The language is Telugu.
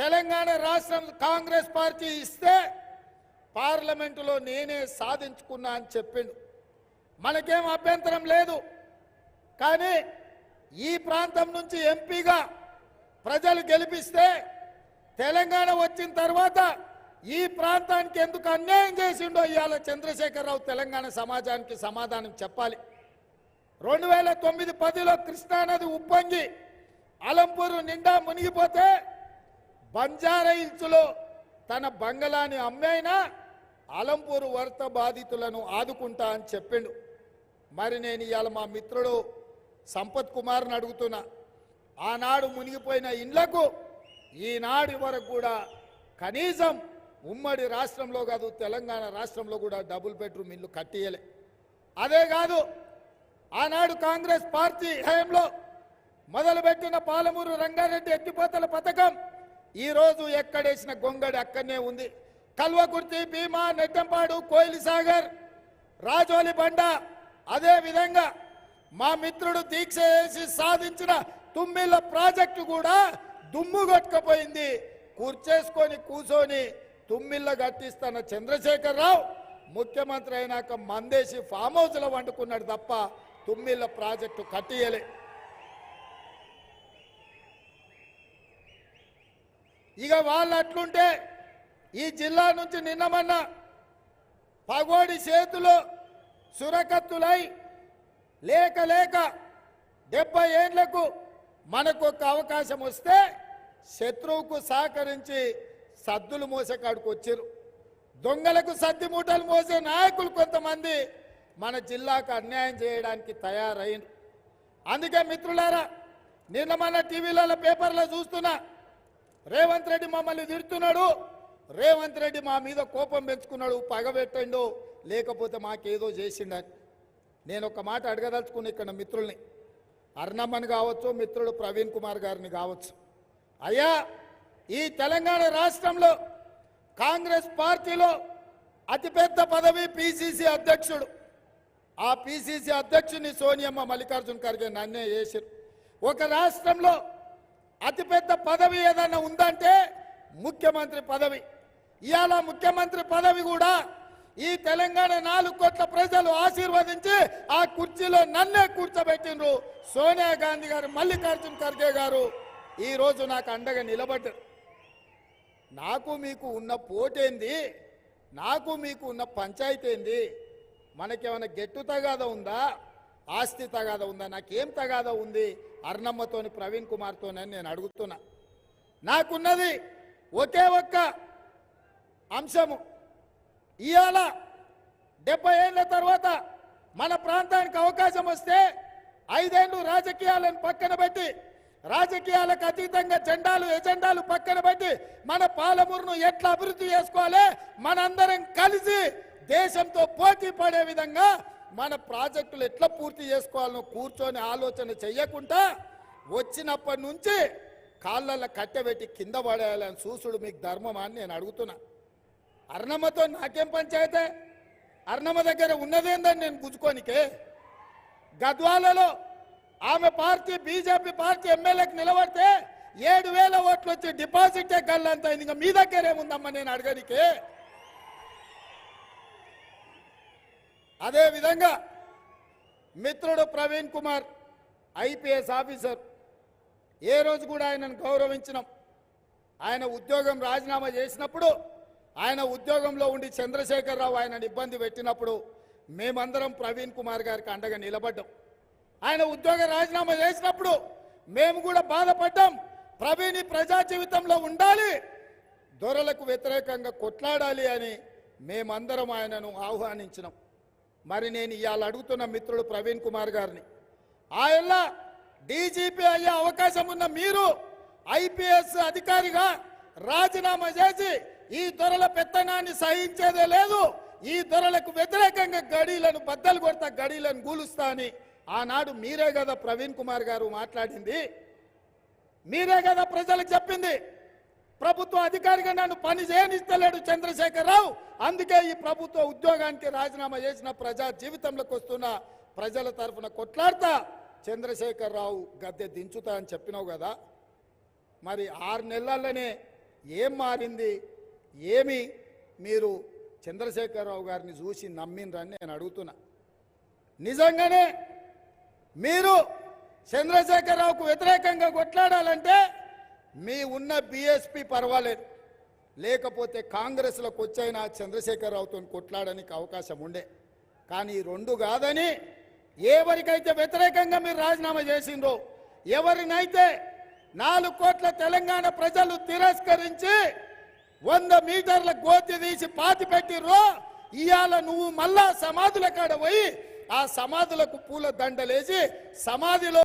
తెలంగాణ రాష్ట్రం కాంగ్రెస్ పార్టీ ఇస్తే పార్లమెంటులో నేనే సాధించుకున్నా అని చెప్పిండు. మనకేం అభ్యంతరం లేదు. కానీ ఈ ప్రాంతం నుంచి ఎంపీగా ప్రజలు గెలిపిస్తే తెలంగాణ వచ్చిన తర్వాత ఈ ప్రాంతానికి ఎందుకు అన్యాయం చేసిండో ఇవాళ చంద్రశేఖరరావు తెలంగాణ సమాజానికి సమాధానం చెప్పాలి. రెండు వేల తొమ్మిది పదిలో కృష్ణానది ఉప్పొంగి అలంపూరు నిండా మునిగిపోతే బంజారా హిల్స్లో తన బంగళాన్ని అమ్మైనా అలంపూరు వరద బాధితులను ఆదుకుంటా అని చెప్పిండు. మరి నేను ఇవాళ మా మిత్రుడు సంపత్ కుమార్ని అడుగుతున్నా ఆనాడు మునిగిపోయిన ఇండ్లకు ఈనాడు వరకు కూడా కనీసం ఉమ్మడి రాష్ట్రంలో కాదు తెలంగాణ రాష్ట్రంలో కూడా డబుల్ బెడ్రూమ్ ఇల్లు కట్టియలే అదే కాదు ఆనాడు కాంగ్రెస్ పార్టీ హయాంలో మొదలుపెట్టిన పాలమూరు రంగారెడ్డి ఎట్టిపోతల పథకం ఈరోజు ఎక్కడేసిన గొంగడి అక్కడనే ఉంది. కల్వకుర్తి భీమా నెట్టంపాడు కోయిలి సాగర్ రాజోలి బండ అదే విధంగా మా మిత్రుడు దీక్ష చేసి సాధించిన తుమ్మిళ్ళ ప్రాజెక్టు కూడా దుమ్ము కొట్టుకపోయింది. కూర్చేసుకొని కూర్చొని తుమ్మిళ్ళ కట్టిస్తున్న చంద్రశేఖరరావు ముఖ్యమంత్రి అయినాక మందేసి ఫామ్ హౌస్లో వండుకున్నాడు తప్ప తుమ్మిళ్ళ ప్రాజెక్టు కట్టియలే. ఇక వాళ్ళు అట్లుంటే ఈ జిల్లా నుంచి నిన్నమన్న పగోడి చేతులు సురకత్తులై లేక లేక డెబ్బై ఏళ్ళకు మనకు ఒక అవకాశం వస్తే శత్రువుకు సహకరించి సద్దులు మోసే కాడికి వచ్చారు దొంగలకు సద్ది మూటలు మోసే నాయకులు కొంతమంది మన జిల్లాకు అన్యాయం చేయడానికి తయారైన అందుకే మిత్రులారా నిన్న మన టీవీలలో పేపర్లో చూస్తున్నా రేవంత్ రెడ్డి మమ్మల్ని తిడుతున్నాడు. రేవంత్ రెడ్డి మా మీద కోపం పెంచుకున్నాడు పగబెట్టండు లేకపోతే మాకేదో చేసిండని నేను ఒక మాట అడగదలుచుకుని ఇక్కడ మిత్రుల్ని. అర్ణమ్మని కావచ్చు మిత్రుడు ప్రవీణ్ కుమార్ గారిని కావచ్చు. అయ్యా ఈ తెలంగాణ రాష్ట్రంలో కాంగ్రెస్ పార్టీలో అతిపెద్ద పదవి పిసిసి అధ్యక్షుడు. ఆ పిసిసి అధ్యక్షుని సోనియమ్మ మల్లికార్జున్ ఖర్గే నన్నే చేశారు ఒక రాష్ట్రంలో అతిపెద్ద పదవి ఏదైనా ఉందంటే ముఖ్యమంత్రి పదవి. ఇవాళ ముఖ్యమంత్రి పదవి కూడా ఈ తెలంగాణ నాలుగు కోట్ల ప్రజలు ఆశీర్వదించి ఆ కుర్చీలో నన్నే కూర్చోబెట్టిండ్రు. సోనియా గాంధీ గారు మల్లికార్జున్ ఖర్గే గారు. ఈరోజు నాకు అండగా నిలబడ్డారు. నాకు మీకు ఉన్న పోటేంది? నాకు మీకు ఉన్న పంచాయతీ ఏంది? మనకేమైనా గెట్టుతగాద ఉందా? ఆస్తి తగాద ఉందా? నాకేం తగాద ఉంది? అర్ణమ్మతోని ప్రవీణ్ కుమార్తోనని నేను అడుగుతున్నా. నాకున్నది ఒకే ఒక్క అంశము. ఇవాళ డెబ్బై ఏళ్ళ తర్వాత మన ప్రాంతానికి అవకాశం వస్తే ఐదేళ్ళు రాజకీయాలను పక్కన పెట్టి రాజకీయాలకు అతీతంగా జెండాలు ఎజెండాలు పక్కన పెట్టి మన పాలమూరును ఎట్లా అభివృద్ధి చేసుకోవాలి? మనందరం కలిసి దేశంతో పోటీ పడే విధంగా మన ప్రాజెక్టులు ఎట్లా పూర్తి చేసుకోవాలనో కూర్చొని ఆలోచన చెయ్యకుండా వచ్చినప్పటి నుంచి కాళ్ళల్లో కట్టెబెట్టి కింద పడేయాలని చూసుడు మీకు ధర్మమా అని నేను అడుగుతున్నా. అర్ణమ్మతో నాకేం పంచాయతే? అర్ణమ్మ దగ్గర ఉన్నదేందని నేను గుంజుకోనికే? గద్వాలలో ఆమె పార్టీ బీజేపీ పార్టీ ఎమ్మెల్యేకి నిలబడితే ఏడు వేల ఓట్లు వచ్చి డిపాజిటే గల్లంత ఇంకా మీ దగ్గర ఏముందమ్మా నేను అడగడికే అదేవిధంగా మిత్రుడు ప్రవీణ్ కుమార్ ఐపీఎస్ ఆఫీసర్. ఏ రోజు కూడా ఆయనను గౌరవించినాం. ఆయన ఉద్యోగం రాజీనామా చేసినప్పుడు ఆయన ఉద్యోగంలో ఉండి చంద్రశేఖరరావు ఆయనను ఇబ్బంది పెట్టినప్పుడు మేమందరం ప్రవీణ్ కుమార్ గారికి అండగా నిలబడ్డాం. ఆయన ఉద్యోగ రాజీనామా చేసినప్పుడు మేము కూడా బాధపడ్డాం. ప్రవీణ్ ప్రజా జీవితంలో ఉండాలి దొరలకు వ్యతిరేకంగా కొట్లాడాలి అని మేమందరం ఆయనను ఆహ్వానించినాం. మరి నేను ఇవాళ అడుగుతున్న మిత్రుడు ప్రవీణ్ కుమార్ గారిని. ఆయన డీజీపీ అయ్యే అవకాశం ఉన్న మీరు ఐపీఎస్ అధికారిగా రాజీనామా చేసి ఈ దొరల పెత్తనాన్ని సహించేదే లేదు. ఈ దొరలకు వ్యతిరేకంగా గడీలను బద్దలు కొడతా గడీలను గూలుస్తా అని ఆనాడు మీరే కదా ప్రవీణ్ కుమార్ గారు మాట్లాడింది. మీరే కదా ప్రజలకు చెప్పింది. ప్రభుత్వ అధికారిగా నన్ను పని చేయనిస్తలేడు చంద్రశేఖరరావు. అందుకే ఈ ప్రభుత్వ ఉద్యోగానికి రాజీనామా చేసిన ప్రజా జీవితంలోకి వస్తున్న ప్రజల తరఫున కొట్లాడతా చంద్రశేఖరరావు గద్దె దించుతా అని చెప్పినావు కదా. మరి ఆరు నెలల్లోనే ఏం మారింది? ఏమి? మీరు చంద్రశేఖరరావు గారిని చూసి నమ్మిండ్రని నేను అడుగుతున్నా. నిజంగానే మీరు చంద్రశేఖరరావుకు వ్యతిరేకంగా కొట్లాడాలంటే మీ ఉన్న బీఎస్పీ పర్వాలేదు. లేకపోతే కాంగ్రెస్లోకి వచ్చైనా చంద్రశేఖరరావుతో కొట్లాడడానికి అవకాశం ఉండే. కానీ ఈ రెండు కాదని ఎవరికైతే వ్యతిరేకంగా మీరు రాజీనామా చేసిండ్రో ఎవరినైతే నాలుగు కోట్ల తెలంగాణ ప్రజలు తిరస్కరించి వంద మీటర్ల గోతి తీసి పాతి పెట్టిర్రో ఇవాళ నువ్వు మళ్ళా సమాధుల కాడ పోయి ఆ సమాధులకు పూల దండలేసి సమాధిలో